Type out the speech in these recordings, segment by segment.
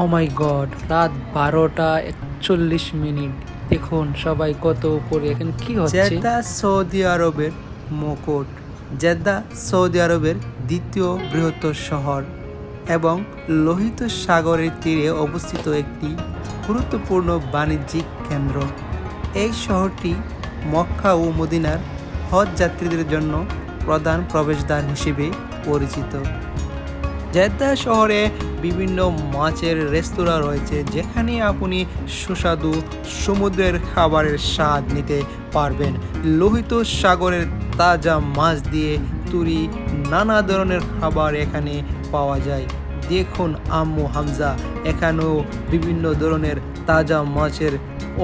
ও মাই god রাত বারোটা একচল্লিশ মিনিট। দেখুন সবাই কত উপরে। এখন কি হচ্ছে? জেদ্দা সৌদি আরবের মুকুট। জেদ্দা সৌদি আরবের দ্বিতীয় বৃহত্তর শহর এবং লোহিত সাগরের তীরে অবস্থিত একটি গুরুত্বপূর্ণ বাণিজ্যিক কেন্দ্র। এই শহরটি মক্কা ও মদিনার হজ যাত্রীদের জন্য প্রধান প্রবেশদ্বার হিসেবে পরিচিত। জেদ্দা শহরে বিভিন্ন মাছের রেস্তোরাঁ রয়েছে, যেখানে আপনি সুস্বাদু সমুদ্রের খাবারের স্বাদ নিতে পারবেন। লোহিত সাগরের তাজা মাছ দিয়ে তৈরি নানা ধরনের খাবার এখানে পাওয়া যায়। দেখুন আম্মু হামজা, এখানেও বিভিন্ন ধরনের তাজা মাছের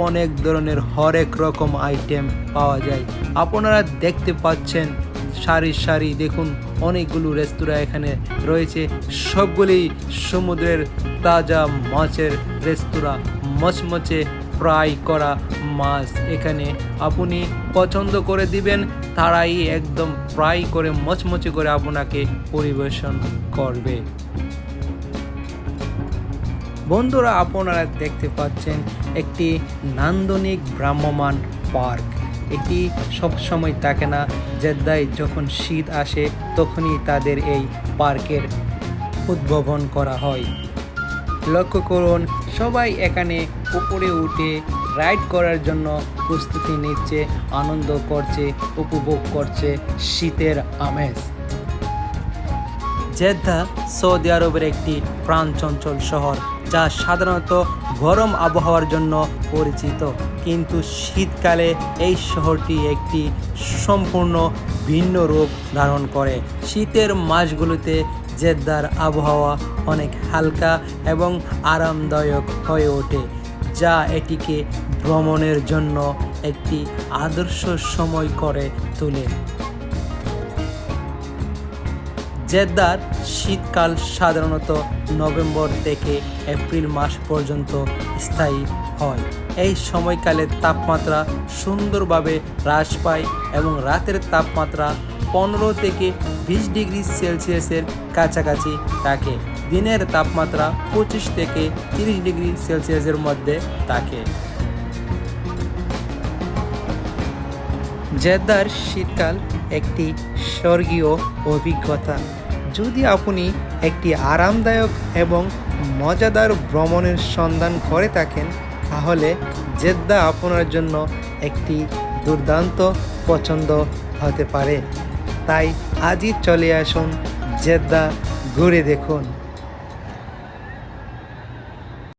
অনেক ধরনের হরেক রকম আইটেম পাওয়া যায়। আপনারা দেখতে পাচ্ছেন সারি সারি দেখুন অনেকগুলো রেস্তোরাঁ এখানে রয়েছে। সবগুলি সমুদ্রের তাজা মাছের রেস্তোরাঁ, মচমচে ফ্রাই করা মাছ এখানে। আপনি পছন্দ করে দিবেন, তারাই একদম ফ্রাই করে, মচমচে করে আপনাকে পরিবেশন করবে। বন্ধুরা, আপনারা দেখতে পাচ্ছেন একটি নান্দনিক ভ্রাম্যমান পার্ক। এটি সবসময় থাকে না। জেদ্দায় যখন শীত আসে, তখনই তাদের এই পার্কের উদ্ভাবন করা হয়। লক্ষ্য করুন, সবাই এখানে উপরে উঠে রাইড করার জন্য প্রস্তুতি নিচ্ছে, আনন্দ করছে, উপভোগ করছে শীতের আমেজ। জেদ্দা সৌদি আরবের একটি প্রাণচঞ্চল শহর। যা সাধারণত গরম আবহাওয়ার জন্য পরিচিত। কিন্তু শীতকালে এই শহরটি একটি সম্পূর্ণ ভিন্ন রূপ ধারণ করে। শীতের মাসগুলোতে জেদ্দার আবহাওয়া অনেক হালকা এবং আরামদায়ক হয়ে ওঠে, যা এটিকে ভ্রমণের জন্য একটি আদর্শ সময় করে তোলে। জেদ্দার শীতকাল সাধারণত নভেম্বর থেকে এপ্রিল মাস পর্যন্ত স্থায়ী হয়। এই সময়কালে তাপমাত্রা সুন্দরভাবে হ্রাস পায় এবং রাতের তাপমাত্রা পনেরো থেকে বিশ ডিগ্রি সেলসিয়াসের কাছাকাছি থাকে। দিনের তাপমাত্রা পঁচিশ থেকে তিরিশ ডিগ্রি সেলসিয়াসের মধ্যে থাকে। জেদ্দার শীতকাল একটি স্বর্গীয় অভিজ্ঞতা। যদি আপনি একটি আরামদায়ক এবং মজাদার ভ্রমণের সন্ধান করে থাকেন, তাহলে জেদ্দা আপনার জন্য একটি দুর্দান্ত পছন্দ হতে পারে। তাই আজই চলে আসুন জেদ্দা ঘুরে দেখুন।